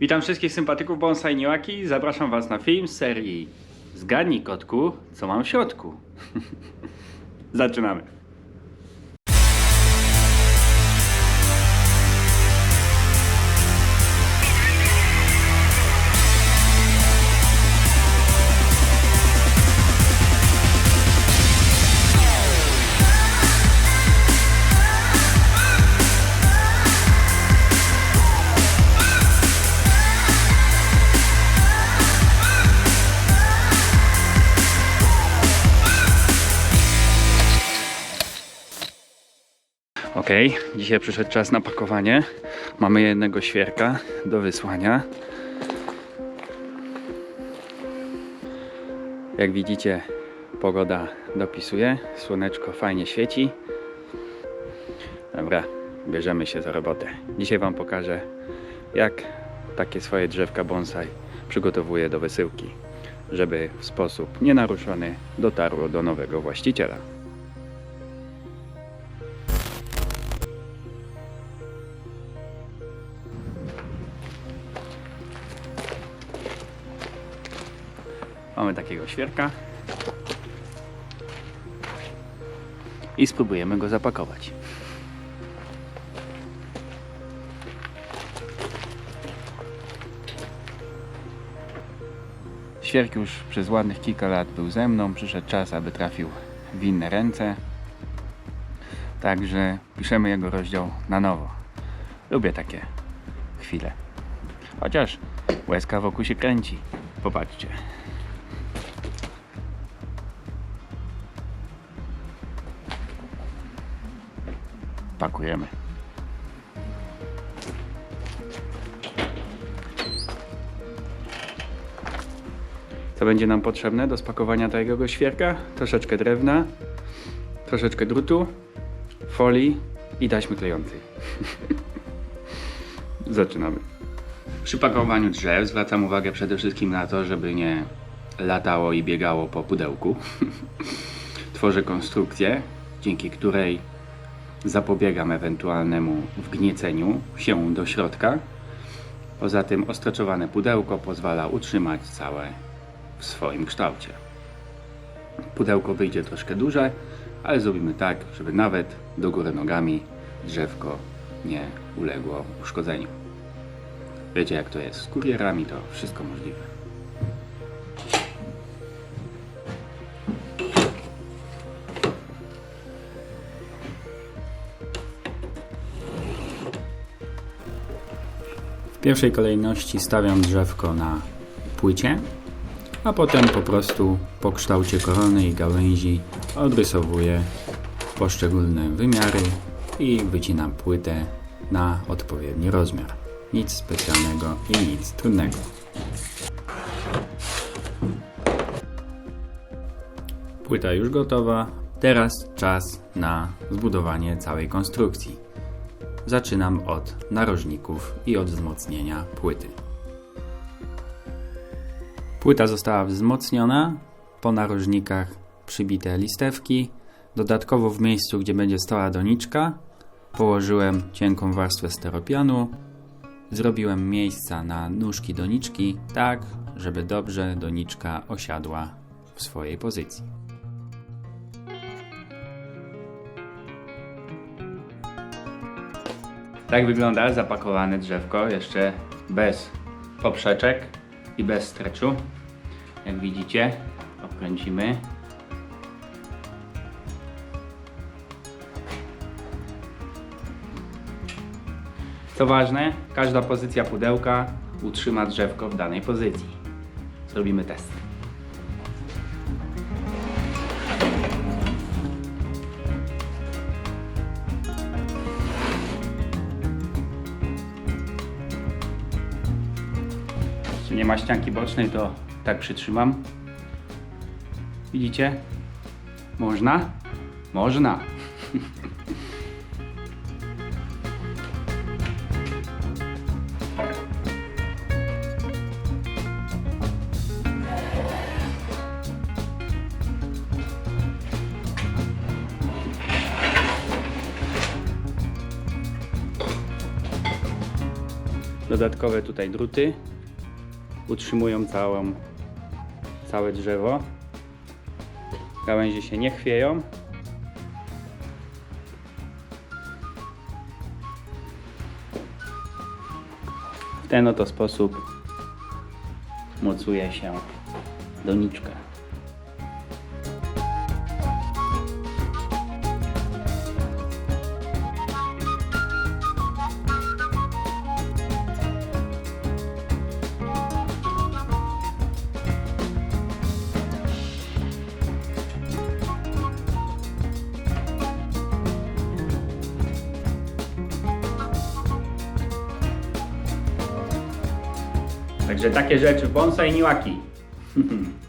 Witam wszystkich sympatyków bonsai Niłaki. Zapraszam Was na film serii Zgadnij kotku, co mam w środku. Zaczynamy. Ok, dzisiaj przyszedł czas na pakowanie. Mamy jednego świerka do wysłania. Jak widzicie, pogoda dopisuje, słoneczko fajnie świeci. Dobra, bierzemy się za robotę. Dzisiaj Wam pokażę, jak takie swoje drzewka bonsai przygotowuję do wysyłki, żeby w sposób nienaruszony dotarło do nowego właściciela. Mamy takiego świerka. I spróbujemy go zapakować. Świerk już przez ładnych kilka lat był ze mną. Przyszedł czas, aby trafił w inne ręce. Także piszemy jego rozdział na nowo. Lubię takie chwile. Chociaż łezka wokół się kręci. Popatrzcie. Pakujemy. Co będzie nam potrzebne do spakowania takiego świerka? Troszeczkę drewna, troszeczkę drutu, folii i taśmy klejącej. Zaczynamy. Przy pakowaniu drzew zwracam uwagę przede wszystkim na to, żeby nie latało i biegało po pudełku. Tworzę konstrukcję, dzięki której zapobiegam ewentualnemu wgnieceniu się do środka. Poza tym ostroczowane pudełko pozwala utrzymać całe w swoim kształcie. Pudełko wyjdzie troszkę duże, ale zrobimy tak, żeby nawet do góry nogami drzewko nie uległo uszkodzeniu. Wiecie jak to jest z kurierami, to wszystko możliwe. Pierwszej kolejności stawiam drzewko na płycie, a potem po prostu po kształcie korony i gałęzi odrysowuję poszczególne wymiary i wycinam płytę na odpowiedni rozmiar. Nic specjalnego i nic trudnego. Płyta już gotowa. Teraz czas na zbudowanie całej konstrukcji. Zaczynam od narożników i od wzmocnienia płyty. Płyta została wzmocniona, po narożnikach przybite listewki. Dodatkowo w miejscu, gdzie będzie stała doniczka, położyłem cienką warstwę steropianu. Zrobiłem miejsca na nóżki doniczki, tak żeby dobrze doniczka osiadła w swojej pozycji. Tak wygląda zapakowane drzewko, jeszcze bez poprzeczek i bez streczu. Jak widzicie, obkręcimy. Co ważne, każda pozycja pudełka utrzyma drzewko w danej pozycji. Zrobimy test. nie ma ścianki bocznej, to tak przytrzymam. Widzicie? Można? Można. Dodatkowe tutaj druty utrzymują całą, całe drzewo. Gałęzie się nie chwieją. W ten oto sposób mocuje się doniczkę. Także takie rzeczy, bonsai niłaki.